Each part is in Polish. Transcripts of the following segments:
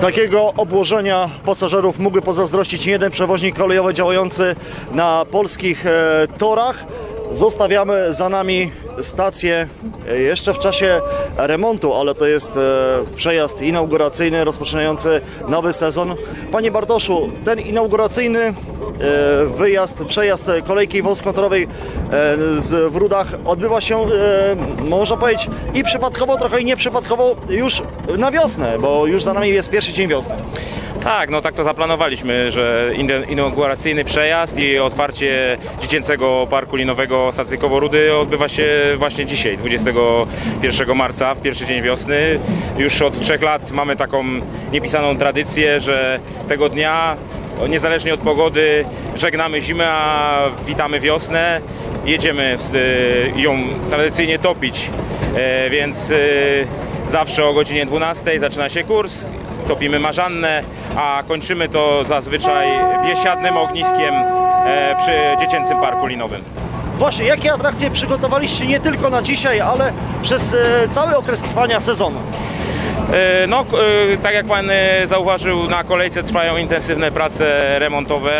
Takiego obłożenia pasażerów mógłby pozazdrościć jeden przewoźnik kolejowy działający na polskich e, torach. Zostawiamy za nami stację e, jeszcze w czasie remontu, ale to jest e, przejazd inauguracyjny rozpoczynający nowy sezon. Panie Bartoszu, ten inauguracyjny e, wyjazd, przejazd kolejki wąskotorowej w Rudach odbywa się, można powiedzieć, i przypadkowo, trochę i nieprzypadkowo już na wiosnę, bo już za nami jest pierwszy dzień wiosny. Tak, no tak to zaplanowaliśmy, że inauguracyjny przejazd i otwarcie dziecięcego parku linowego stacji Koworudy odbywa się właśnie dzisiaj, 21 marca, w pierwszy dzień wiosny. Już od trzech lat mamy taką niepisaną tradycję, że tego dnia, niezależnie od pogody, żegnamy zimę, a witamy wiosnę. Jedziemy ją tradycyjnie topić, E, więc e, zawsze o godzinie 12 zaczyna się kurs topimy marzannę, a kończymy to zazwyczaj biesiadnym ogniskiem e, przy dziecięcym parku linowym. Właśnie, jakie atrakcje przygotowaliście nie tylko na dzisiaj, ale przez e, cały okres trwania sezonu? E, No, tak jak Pan zauważył, na kolejce trwają intensywne prace remontowe.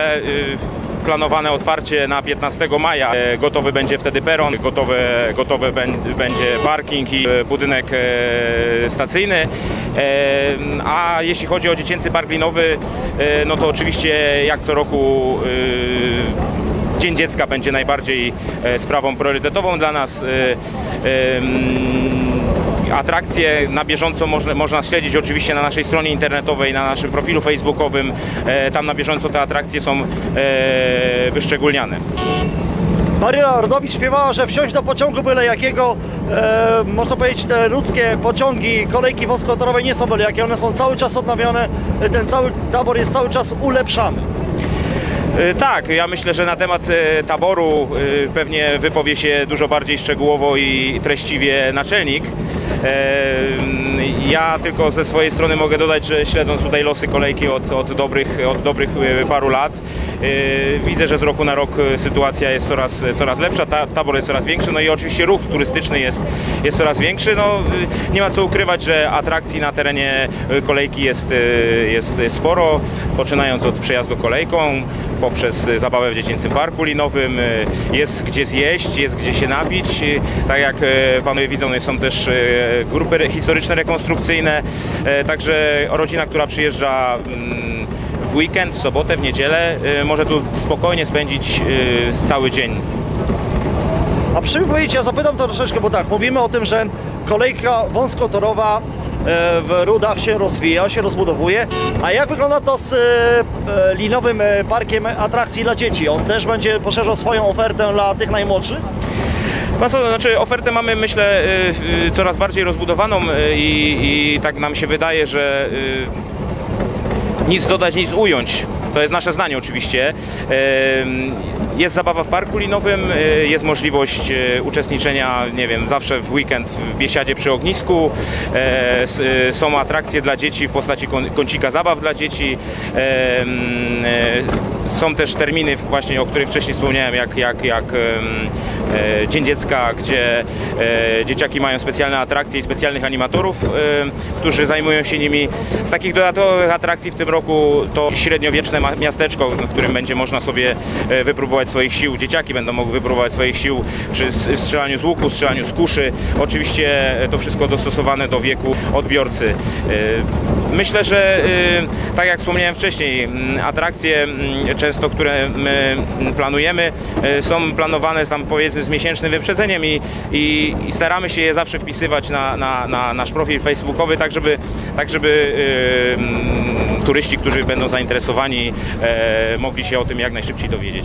Planowane otwarcie na 15 maja. E, Gotowy będzie wtedy peron, gotowe bę- będzie parking i e, budynek e, stacyjny. A jeśli chodzi o dziecięcy park linowy, no to oczywiście jak co roku Dzień Dziecka będzie najbardziej e, sprawą priorytetową dla nas. E, em, Atrakcje na bieżąco można, można śledzić oczywiście na naszej stronie internetowej, na naszym profilu facebookowym. E, Tam na bieżąco te atrakcje są e, wyszczególniane. Maryla Rodowicz śpiewała, że wsiąść do pociągu byle jakiego, e, można powiedzieć, te ludzkie pociągi, kolejki wąskotorowe nie są byle jakie, one są cały czas odnawiane, ten cały tabor jest cały czas ulepszany. E, Tak, ja myślę, że na temat e, taboru e, pewnie wypowie się dużo bardziej szczegółowo i treściwie naczelnik. Ja tylko ze swojej strony mogę dodać, że śledząc tutaj losy kolejki od, od, dobrych, od dobrych paru lat, widzę, że z roku na rok sytuacja jest coraz, coraz lepsza, ta, tabor jest coraz większy, no i oczywiście ruch turystyczny jest, jest coraz większy. No, nie ma co ukrywać, że atrakcji na terenie kolejki jest, jest sporo, poczynając od przejazdu kolejką, poprzez e, zabawę w dziecięcym parku linowym. e, Jest gdzie zjeść, jest gdzie się napić. e, Tak jak panowie widzą, są też grupy historyczne, rekonstrukcyjne. Także rodzina, która przyjeżdża mm, w weekend, w sobotę, w niedzielę, może tu spokojnie spędzić cały dzień. A przy mi powiedzieć, ja zapytam to troszeczkę, bo tak, mówimy o tym, że kolejka wąskotorowa w Rudach się rozwija, się rozbudowuje. A jak wygląda to z e, e, linowym e, parkiem atrakcji dla dzieci? On też będzie poszerzał swoją ofertę dla tych najmłodszych? No co, znaczy ofertę mamy myślę coraz bardziej rozbudowaną i, i tak nam się wydaje, że nic dodać, nic ująć. To jest nasze zdanie oczywiście. Jest zabawa w parku linowym, y, jest możliwość y, uczestniczenia, nie wiem, zawsze w weekend w biesiadzie przy ognisku. E, y, Są atrakcje dla dzieci w postaci kącika zabaw dla dzieci. Em, e, Są też terminy właśnie, o których wcześniej wspomniałem, jak, jak, jak e, Dzień Dziecka, gdzie e, dzieciaki mają specjalne atrakcje i specjalnych animatorów, e, którzy zajmują się nimi. Z takich dodatkowych atrakcji w tym roku to średniowieczne miasteczko, w którym będzie można sobie e, wypróbować swoich sił. Dzieciaki będą mogły wypróbować swoich sił przy strzelaniu z łuku, strzelaniu z kuszy. Oczywiście e, to wszystko dostosowane do wieku odbiorcy. E, Myślę, że y, tak jak wspomniałem wcześniej, mm, atrakcje mm, często, które my mm, planujemy, są planowane tam powiedzmy z miesięcznym wyprzedzeniem i, i, i staramy się je zawsze wpisywać na, na, na nasz profil facebookowy, tak żeby, tak żeby turyści, którzy będą zainteresowani, e, mogli się o tym jak najszybciej dowiedzieć.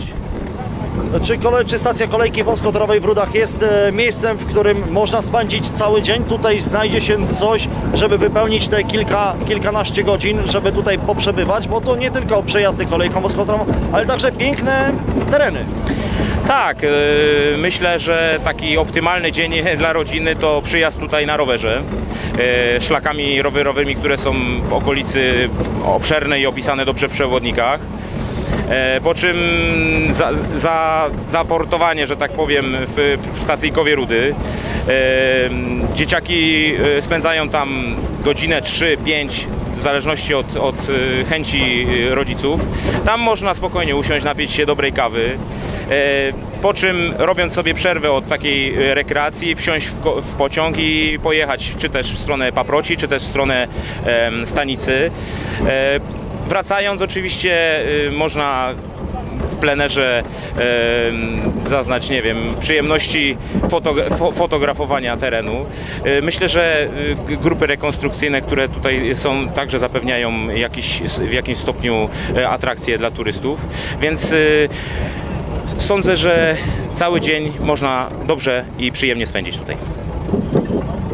Czy, kole, czy stacja kolejki wąskotorowej w Rudach jest e, miejscem, w którym można spędzić cały dzień? Tutaj znajdzie się coś, żeby wypełnić te kilka, kilkanaście godzin, żeby tutaj poprzebywać, bo to nie tylko przejazdy kolejką wąskotorową, ale także piękne tereny. Tak, y, myślę, że taki optymalny dzień dla rodziny to przyjazd tutaj na rowerze, y, szlakami rowerowymi, które są w okolicy obszerne i opisane dobrze w przewodnikach. E, po czym za, za, zaportowanie, że tak powiem, w, w stacyjkowie Rudy. E, dzieciaki e, spędzają tam godzinę, 3-5 w zależności od, od chęci rodziców. Tam można spokojnie usiąść, napić się dobrej kawy. Po czym robiąc sobie przerwę od takiej rekreacji, wsiąść w, pociąg i pojechać czy też w stronę Paproci, czy też w stronę Stanicy. E, Wracając oczywiście y, można w plenerze em, zaznać, nie wiem, przyjemności fotogra- fo- fotografowania terenu. Y, Myślę, że grupy rekonstrukcyjne, które tutaj są, także zapewniają jakiś, w jakimś stopniu e, atrakcje dla turystów, więc sądzę, że cały dzień można dobrze i przyjemnie spędzić tutaj.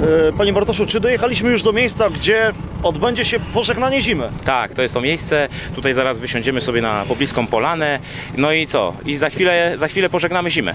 E, Panie Bartoszu, czy dojechaliśmy już do miejsca, gdzie odbędzie się pożegnanie zimy? Tak, to jest to miejsce. Tutaj zaraz wysiądziemy sobie na pobliską polanę. No i co? I za chwilę, za chwilę pożegnamy zimę.